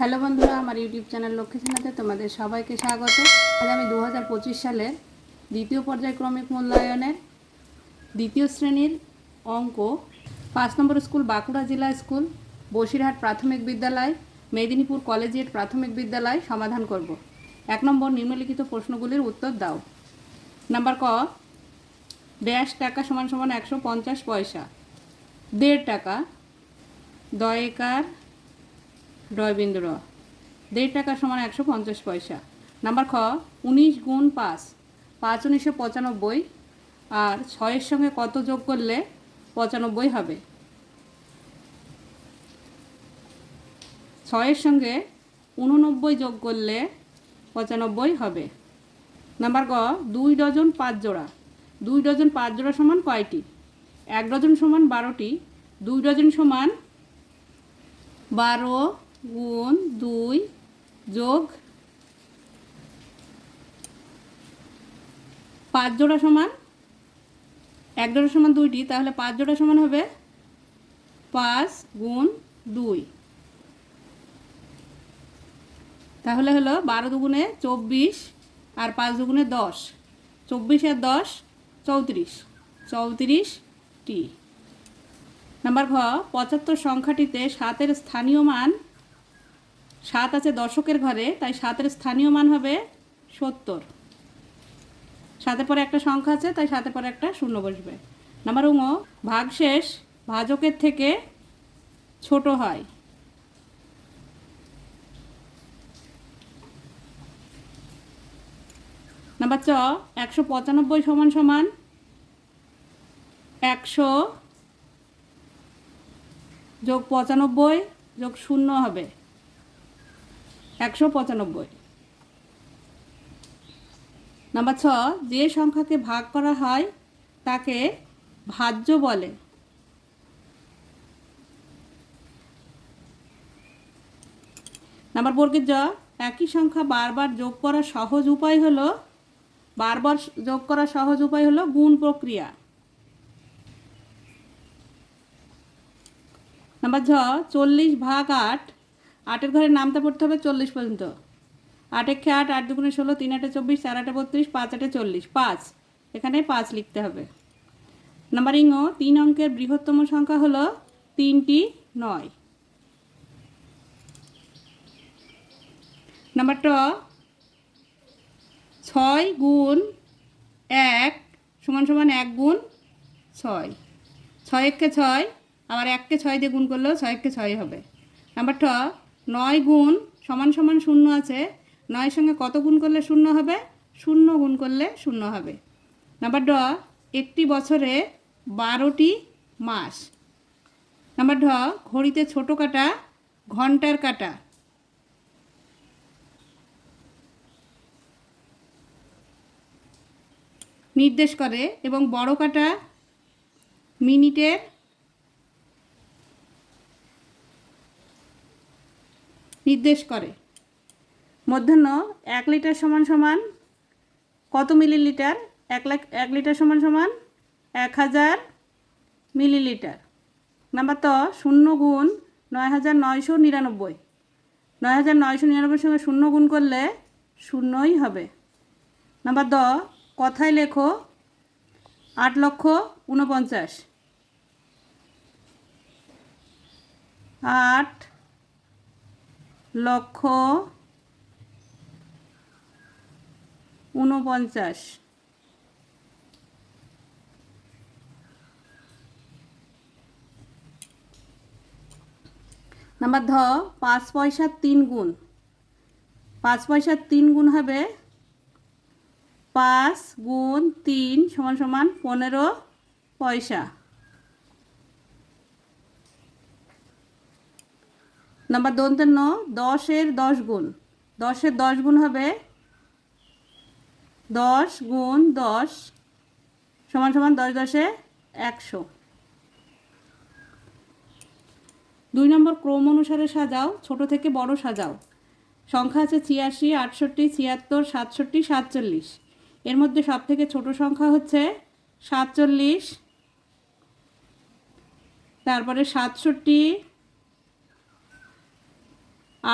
Hello বন্ধুরা, আমার YouTube channel Lakshmi চ্যানেলে তোমাদের সবাইকে স্বাগত। আজ আমি দু হাজার পঁচিশ সালের দ্বিতীয় পর্যায়ক্রমিক মূল্যায়নের দ্বিতীয় শ্রেণির অঙ্ক, পাঁচ নম্বর স্কুল বাঁকুড়া জেলা স্কুল, বসিরহাট প্রাথমিক বিদ্যালয়, মেদিনীপুর কলেজিয়েট প্রাথমিক বিদ্যালয় সমাধান করব। এক নম্বর নিম্নলিখিত প্রশ্নগুলির উত্তর দাও। নাম্বার ক ড্যাশ টাকা সমান সমান একশো পঞ্চাশ পয়সা। দেড় টাকা দয়েকার ডয়বিন্দু র দেড় টাকা সমান একশো পঞ্চাশ পয়সা। নাম্বার খ, উনিশ গুণ পাঁচ। পাঁচ উনিশশো পঁচানব্বই। আর ছয়ের সঙ্গে কত যোগ করলে পঁচানব্বই হবে? ছয়ের সঙ্গে উননব্বই যোগ করলে পঁচানব্বই হবে। নাম্বার গ, দুই ডজন পাঁচ জোড়া। দুই ডজন পাঁচ জোড়া সমান কয়টি? এক ডজন সমান বারোটি। দুই ডজন সমান বারো। গুণ দুই যোগ পাঁচ জোড়া সমান, এক জোড়া সমান দুইটি, তাহলে পাঁচ জোড়া সমান হবে পাঁচ গুণ দুই। তাহলে হলো বারো দুগুণে চব্বিশ আর পাঁচ দুগুণে দশ। চব্বিশ আর দশ, চৌত্রিশ। চৌত্রিশটি। নাম্বার ঘ, পঁচাত্তর সংখ্যাটিতে সাতের স্থানীয় মান সাত আছে দশকের ঘরে, তাই সাতের স্থানীয় মান হবে সত্তর। সাতের পরে একটা সংখ্যা আছে, তাই সাতের পরে একটা শূন্য বসবে। নাম্বার উঙ ভাগশেষ ভাজকের থেকে ছোট হয়। নাম্বার চ, একশো পঁচানব্বই সমান সমান একশো যোগ পঁচানব্বই যোগ শূন্য হবে। একশো পঁচানব্বই। নাম্বার ছ, যে সংখ্যাকে ভাগ করা হয়, তাকে ভাজ্য বলে। নাম্বার বর্গের জ একই সংখ্যা বারবার যোগ করার সহজ উপায় হলো, বারবার যোগ করার সহজ উপায় হলো গুণ প্রক্রিয়া। নাম্বার ঝ চল্লিশ ভাগ আট আটের ঘরে নামতে পড়তে হবে চল্লিশ পর্যন্ত। আট একে আট আট দুগুণে ষোলো, তিন আটে চব্বিশ, চার আটে বত্রিশ, পাঁচ আটে চল্লিশ, পাঁচ। এখানে পাঁচ লিখতে হবে। নাম্বার ইঙ তিন অঙ্কের বৃহত্তম সংখ্যা হলো তিনটি নয়। নাম্বার ট ছয় গুণ এক সমান সমান এক গুণ ছয়। ছয় এককে ছয়, আবার এককে ছয় দিয়ে গুণ করলেও ছয় এককে ছয় হবে। নাম্বার ঠ নয় গুণ সমান সমান শূন্য আছে। নয়ের সঙ্গে কত গুণ করলে শূন্য হবে? শূন্য গুণ করলে শূন্য হবে। নাম্বার ড একটি বছরে বারোটি মাস। নাম্বার ঢ ঘড়িতে ছোট কাটা, ঘণ্টার কাটা। নির্দেশ করে এবং বড় কাটা মিনিটের নির্দেশ করে। মধ্যাহ্ন এক লিটার সমান সমান কত মিলিলিটার? এক লাখ, এক লিটার সমান সমান এক হাজার মিলিলিটার। নাম্বার তো, শূন্য গুণ নয় হাজার নয়শো নিরানব্বই। নয় হাজার নয়শো নিরানব্বই সঙ্গে শূন্য গুণ করলে শূন্যই হবে। নাম্বার দ, কথায় লেখো আট লক্ষ উনপঞ্চাশ আট লক্ষ উনপঞ্চাশ নাম্বার ধ, পাঁচ পয়সার তিন গুণ। পাঁচ পয়সার তিন গুণ হবে পাঁচ গুণ তিন সমান সমান পনেরো পয়সা। নাম্বার দন্তান্ন দশের দশ গুণ। দশের দশ গুণ হবে দশ গুণ দশ সমান সমান দশ দশে একশো। দুই নম্বর ক্রম অনুসারে সাজাও, ছোট থেকে বড় সাজাও। সংখ্যা আছে ছিয়াশি, আটষট্টি, ছিয়াত্তর, সাতষট্টি, সাতচল্লিশ। এর মধ্যে সব থেকে ছোট সংখ্যা হচ্ছে সাতচল্লিশ, তারপরে সাতষট্টি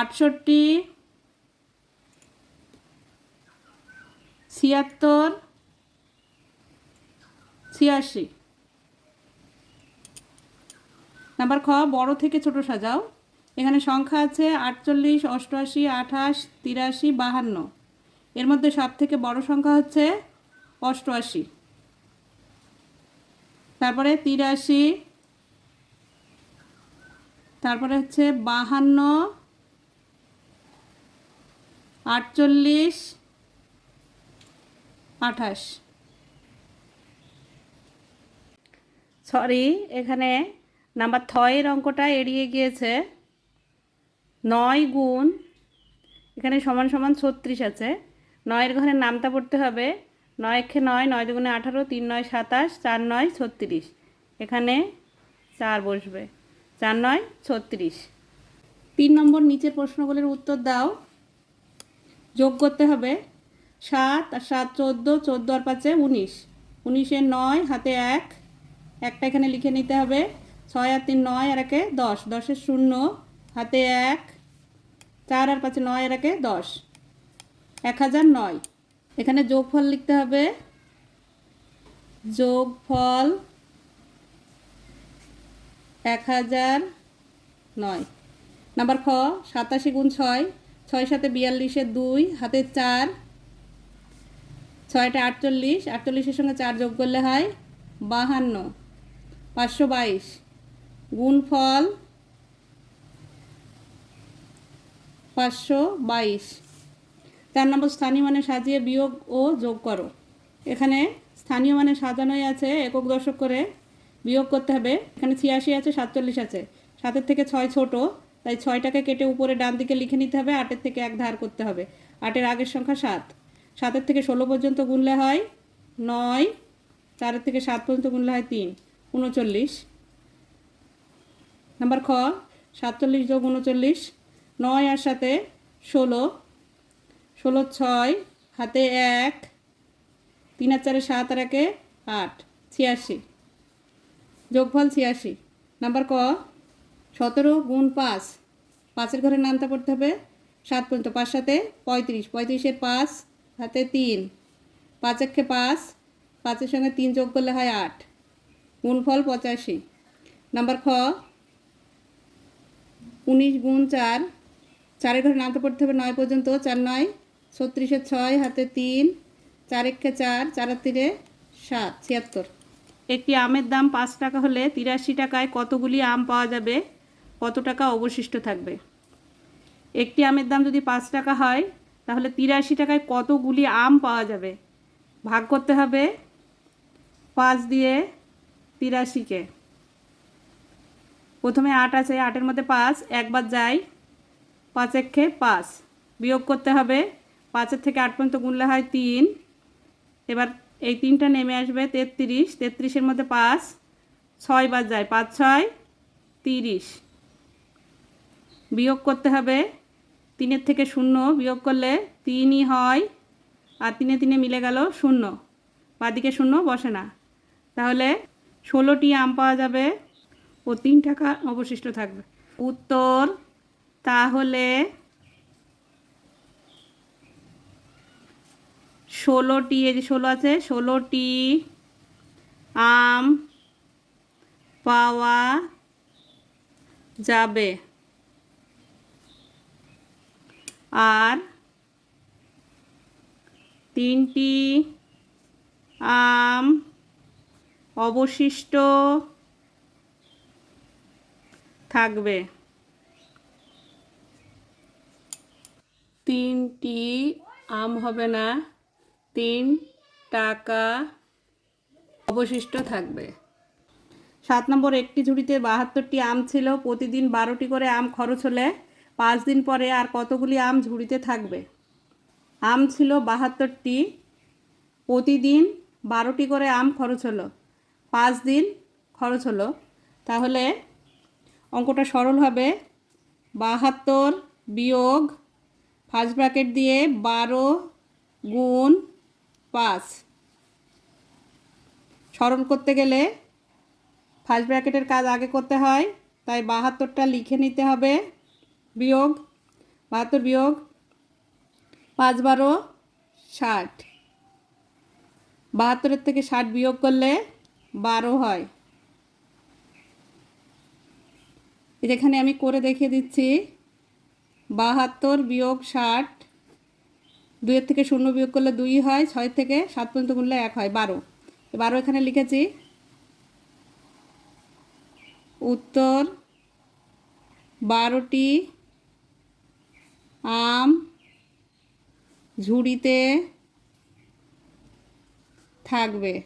আটষট্টি, ছিয়াত্তর, ছিয়াশি। নাম্বার খ, বড় থেকে ছোট সাজাও। এখানে সংখ্যা আছে আটচল্লিশ, অষ্টআশি, আঠাশ, তিরাশি, বাহান্ন। এর মধ্যে সব থেকে বড় সংখ্যা হচ্ছে অষ্টআশি। তারপরে তিরাশি, তারপরে হচ্ছে বাহান্ন আটচল্লিশ, আঠাশ। সরি এখানে নাম্বার থয়ের অঙ্কটা এড়িয়ে গিয়েছে। নয় গুণ, এখানে সমান সমান ছত্রিশ আছে। নয়ের ঘরে নামতা পড়তে হবে। নয় একে নয় নয় দুগুণে আঠারো, তিন নয় সাতাশ, চার নয় ছত্রিশ। এখানে চার বসবে। চার নয় ছত্রিশ। তিন নম্বর নিচের প্রশ্নগুলির উত্তর দাও। যোগ করতে হবে সাত আর সাত চোদ্দ চোদ্দ আর পাঁচে উনিশ। উনিশে নয়, হাতে এক। একটা এখানে লিখে নিতে হবে। ছয় আর তিন নয় আর একে দশ। দশের শূন্য, হাতে এক। চার আর পাঁচে নয় আর একে দশ। এক হাজার নয়। এখানে যোগফল লিখতে হবে। যোগফল এক হাজার নয়। নাম্বার খ, সাতাশি গুণ ছয়। ছয় সাথে বিয়াল্লিশে দুই, হাতে চার। ছয়টা আটচল্লিশ, আটচল্লিশের সঙ্গে চার যোগ করলে হয় বাহান্ন। পাঁচশো বাইশ। গুণফল পাঁচশো বাইশ। চার নম্বর স্থানীয় মানে সাজিয়ে বিয়োগ ও যোগ করো। এখানে স্থানীয় মানে সাজানোই আছে, একক দশক করে বিয়োগ করতে হবে। এখানে ছিয়াশি আছে, সাতচল্লিশ আছে। সাতের থেকে ছয় ছোট। তাই ছয়টাকে কেটে উপরে ডান দিকে লিখে নিতে হবে, আটের থেকে এক ধার করতে হবে। আটের আগের সংখ্যা সাত। সাতের থেকে ষোলো পর্যন্ত গুনলে হয় নয়, চারের থেকে সাত পর্যন্ত গুনলে হয় তিন, উনচল্লিশ। নাম্বার খ, সাতচল্লিশ যোগ উনচল্লিশ, নয় আর সাথে ষোলো। ষোলো ছয়, হাতে এক, তিন আর চারে সাত আর একে আট, ছিয়াশি। যোগফল ছিয়াশি। নাম্বার ক সতেরো গুণ পাঁচ। পাঁচের ঘরে নামতে পড়তে হবে। সাত পর্যন্ত পাঁচ সাথে পঁয়ত্রিশ। পঁয়ত্রিশের পাঁচ, হাতে তিন। পাঁচ একে পাঁচ, পাঁচের সঙ্গে তিন যোগ করলে হয় আট। গুণফল পঁচাশি। নাম্বার খ, উনিশ গুণ চার। চারের ঘরে নামতে পড়তে হবে নয় পর্যন্ত। চার নয়, ছত্রিশে ছয়, হাতে তিন। চার একে চার চারের তীরে সাত, ছিয়াত্তর। একটি আমের দাম পাঁচ টাকা হলে তিরাশি টাকায় কতগুলি আম পাওয়া যাবে? কত টাকা অবশিষ্ট থাকবে? একটি আমের দাম যদি পাঁচ টাকা হয়, তাহলে তিরাশি টাকায় কতগুলি আম পাওয়া যাবে? ভাগ করতে হবে পাঁচ দিয়ে তিরাশিকে। প্রথমে আট আছে, আটের মধ্যে পাঁচ, একবার যাই পাঁচ একে পাঁচ। বিয়োগ করতে হবে, পাঁচের থেকে আট পর্যন্ত গুনলে হয় তিন। এবার এই তিনটা নেমে আসবে তেত্রিশ, তেত্রিশের মধ্যে পাঁচ ছয় বার যায়, পাঁচ, ছয়, তিরিশ। বিয়োগ করতে হবে। তিনের থেকে শূন্য বিয়োগ করলে তিনই হয়। আর তিনে তিনে মিলে গেল শূন্য। বাদিকে শূন্য বসে না। তাহলে ষোলোটি আম পাওয়া যাবে ও তিন টাকা অবশিষ্ট থাকবে। উত্তর, তাহলে ষোলোটি, এই যে ষোলো আছে, ষোলোটি আম পাওয়া যাবে। আর তিনটি আম অবশিষ্ট থাকবে। তিনটি আম হবে না, তিন টাকা অবশিষ্ট থাকবে। সাত নম্বর, একটি ঝুড়িতে বাহাত্তরটি আম ছিল, প্রতিদিন বারোটি করে আম খরচ হলে পাঁচ দিন পরে আর কতগুলি আম ঝুড়িতে থাকবে? আম ছিল বাহাত্তরটি। প্রতিদিন বারোটি করে আম খরচ হলো। পাঁচ দিন খরচ হলো। তাহলে অঙ্কটা সরল হবে। বাহাত্তর বিয়োগ ফার্স্ট ব্র্যাকেট দিয়ে বারো গুণ পাঁচ। সরল করতে গেলে ফার্স্ট ব্র্যাকেটের কাজ আগে করতে হয়, তাই বাহাত্তরটা লিখে নিতে হবে। বিয়োগ, বাহাত্তর বিয়োগ, পাঁচ বারো, ষাট। বাহাত্তরের থেকে ষাট বিয়োগ করলে বারো হয়। যেখানে আমি করে দেখিয়ে দিচ্ছি, বাহাত্তর বিয়োগ ষাট, দুইয়ের থেকে শূন্য বিয়োগ করলে দুই হয় ছয় থেকে সাত পর্যন্ত গুনলে এক হয়, বারো। বারো এখানে লিখেছি। উত্তর বারোটি আম, ঝুড়িতে থাকবে।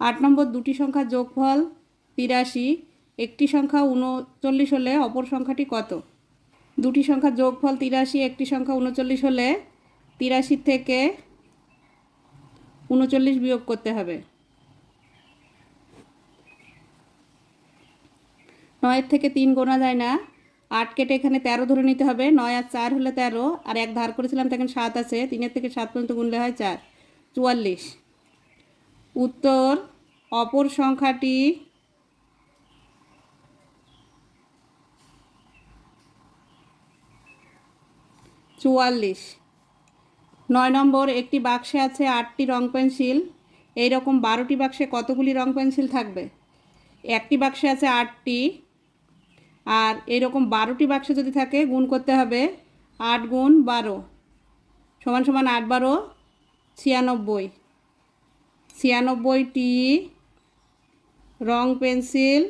আট নম্বর, দুটি সংখ্যা যোগফল তিরাশি। একটি সংখ্যা উনচল্লিশ হলে অপর সংখ্যাটি কত? দুটি সংখ্যা যোগফল তিরাশি, একটি সংখ্যা উনচল্লিশ হলে তিরাশি থেকে উনচল্লিশ বিয়োগ করতে হবে। নয়ের থেকে তিন গোনা যায় না। আট কেটে এখানে তেরো ধরে নিতে হবে, নয় আর চার হলে তেরো, আর এক ধার করেছিলাম তো এখানে সাত আছে, তিনের থেকে সাত পর্যন্ত গুনলে হয় চার, চুয়াল্লিশ। উত্তর, অপর সংখ্যাটি চুয়াল্লিশ। নয় নম্বর, একটি বাক্সে আছে আটটি রং পেন্সিল এই রকম বারোটি বাক্সে কতগুলি রং পেন্সিল থাকবে? একটি বাক্সে আছে আটটি আর এরকম বারোটি বাক্সে যদি থাকে, গুণ করতে হবে আট গুণ বারো। সমান সমান আট বারো, ছিয়ানব্বই। ছিয়ানব্বইটি রং পেন্সিল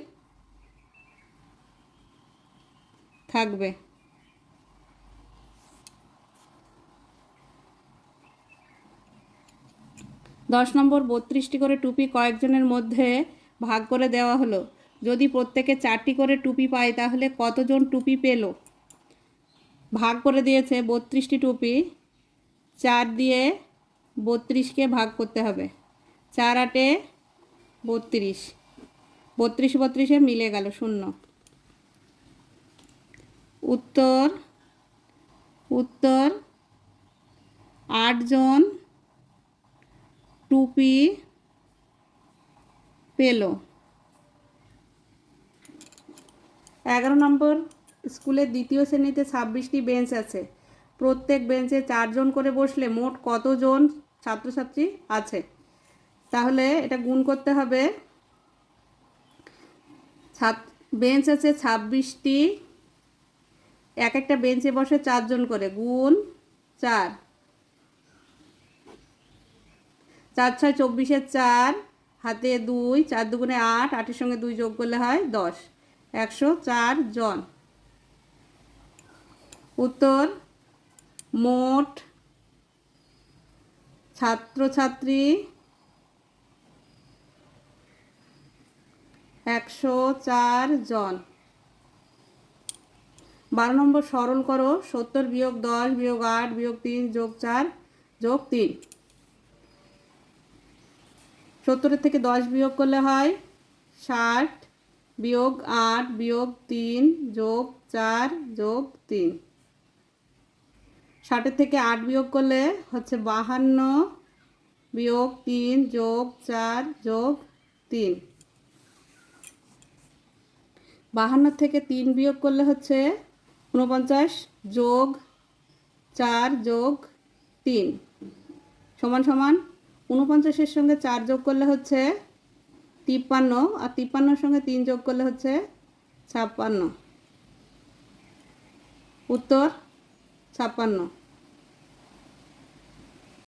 থাকবে। দশ নম্বর, বত্রিশটি করে টুপি কয়েকজনের মধ্যে ভাগ করে দেওয়া হলো। যদি প্রত্যেকে চারটি করে টুপি পায়, তাহলে কতজন টুপি পেল? ভাগ করে দিয়েছে বত্রিশটি টুপি। চার দিয়ে বত্রিশকে ভাগ করতে হবে। চার আটে বত্রিশ। বত্রিশ বত্রিশে মিলে গেল, শূন্য। উত্তর উত্তর আটজন টুপি পেল। এগারো নম্বর, স্কুলের দ্বিতীয় শ্রেণীতে ছাব্বিশটি বেঞ্চ আছে। প্রত্যেক বেঞ্চে চারজন করে বসলে মোট কতজন ছাত্রছাত্রী আছে? তাহলে এটা গুণ করতে হবে। বেঞ্চ আছে ছাব্বিশটি, এক একটা বেঞ্চে বসে চারজন করে, গুণ চার। চার ছয় চব্বিশের চার, হাতে দুই, চার দুগুণে আট, আটের সঙ্গে দুই যোগ করলে হয় দশ। একশো চার জন। উত্তর, মোট ছাত্রছাত্রী একশো চার জন। বারো নম্বর, সরল করো, সত্তর বিয়োগ দশ বিয়োগ আট বিয়োগ তিন যোগ চার যোগ তিন। সত্তরের থেকে দশ বিয়োগ করলে হয় ষাট। বিয়োগ আট বিয়োগ তিন যোগ চার যোগ তিন। ষাটের থেকে আট বিয়োগ করলে হচ্ছে বাহান্ন বিয়োগ তিন যোগ চার যোগ তিন। বাহান্ন থেকে তিন বিয়োগ করলে হচ্ছে উনপঞ্চাশ যোগ চার যোগ তিন। সমান সমান উনপঞ্চাশের সঙ্গে চার যোগ করলে হচ্ছে তিপ্পান্ন আর তিপ্পান্নর সঙ্গে তিন যোগ করলে হচ্ছে ছাপ্পান্ন। উত্তর ছাপ্পান্ন।